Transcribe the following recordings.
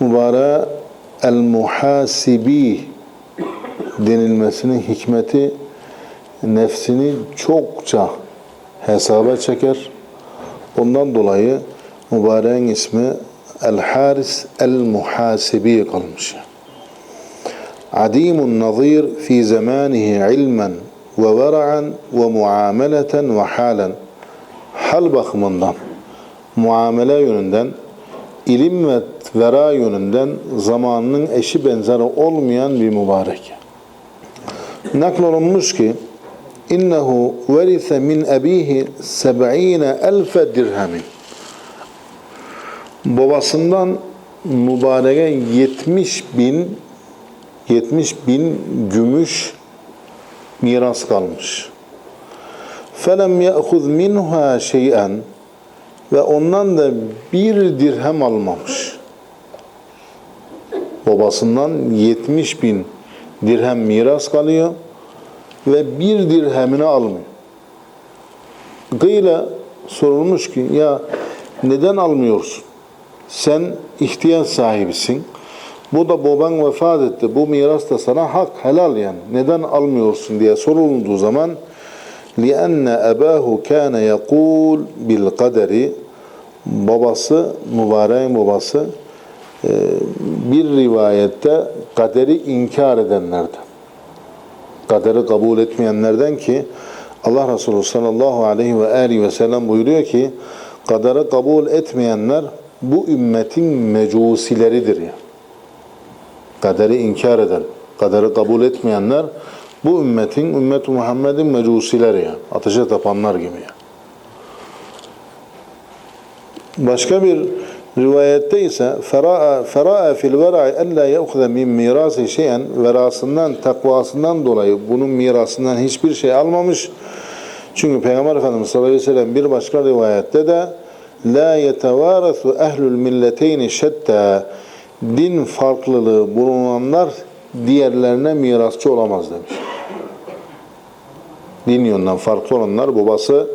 mübarek el muhasibi denilmesinin hikmeti nefsini çokça hesaba çeker. Ondan dolayı mübareğin ismi El Haris El Muhasibi kalmış. Adimun nazir fi zamanihi ilmen ve vera'an ve muameleten ve halen. Hal bakımından, muamele yönünden, ilim ve vera yönünden zamanının eşi benzeri olmayan bir mübarek. Naklolunmuş ki innehu verise min ebihi seb'ine elfe dirhemin babasından mübareke 70 bin 70 bin gümüş miras kalmış. Felem ya'khuz minha şey'en ve ondan da bir dirhem almamış Babasından 70 bin dirhem miras kalıyor ve bir dirhemini almıyor. Gıyla sorulmuş ki ya neden almıyorsun? Sen ihtiyaç sahibisin. Bu da baban vefat etti. Bu miras da sana hak, helal yani. Neden almıyorsun diye sorulduğu zaman لِأَنَّ أَبَاهُ كَانَ يَقُولُ بِالْقَدَرِ Babası, mübarek babası e, bir rivayette kaderi inkar edenlerden. Kaderi kabul etmeyenlerden ki Allah Resulü sallallahu aleyhi ve aleyhi ve sellem buyuruyor ki kaderi kabul etmeyenler bu ümmetin mecusileridir ya. Kaderi inkar eden, kaderi kabul etmeyenler bu ümmetin, ümmet Muhammed'in mecusileri ya. Ateşe tapanlar gibi ya. Başka bir rivayette ise fera'a fil vera'i ella ya'khudha min mirasi şey'en verasından, takvasından dolayı bunun mirasından hiçbir şey almamış. Çünkü Peygamber Efendimiz sallallahu aleyhi ve sellem bir başka rivayette de la yetevarasu ehlül milleteyni şetta din farklılığı bulunanlar diğerlerine mirasçı olamaz demiş. Din yönden farklı olanlar babası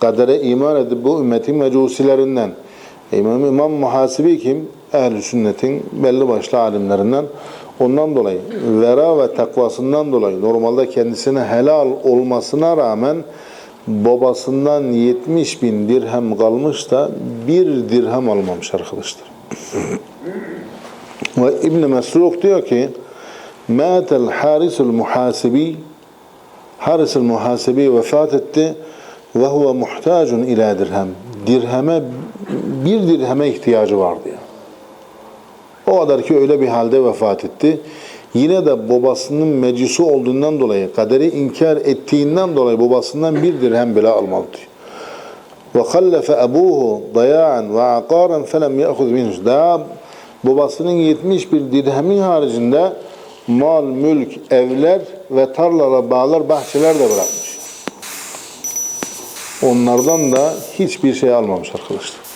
kadere iman edip bu ümmetin mecusilerinden. İmam, İmam Muhasibi kim? Ehl-i sünnetin belli başlı alimlerinden. Ondan dolayı vera ve takvasından dolayı normalde kendisine helal olmasına rağmen babasından 70 bin dirhem kalmış da bir dirhem almamış arkadaşlar. Ve İbn Mesruk diyor ki Mâtel harisul muhasibi Harisul muhasibi vefat etti ve huve muhtacun ila dirhem. Dirheme bir dirheme ihtiyacı vardı ya. O kadar ki öyle bir halde vefat etti. Yine de babasının meclisi olduğundan dolayı, kaderi inkar ettiğinden dolayı babasından bir dirhem bile almadı. Ebuhu daya'an ve akaran felem ya'khuz minhu. Daha babasının 70 bir dirhemin haricinde mal, mülk, evler ve tarlalara bağlar, bahçeler de bırakmış. Onlardan da hiçbir şey almamış arkadaşlar.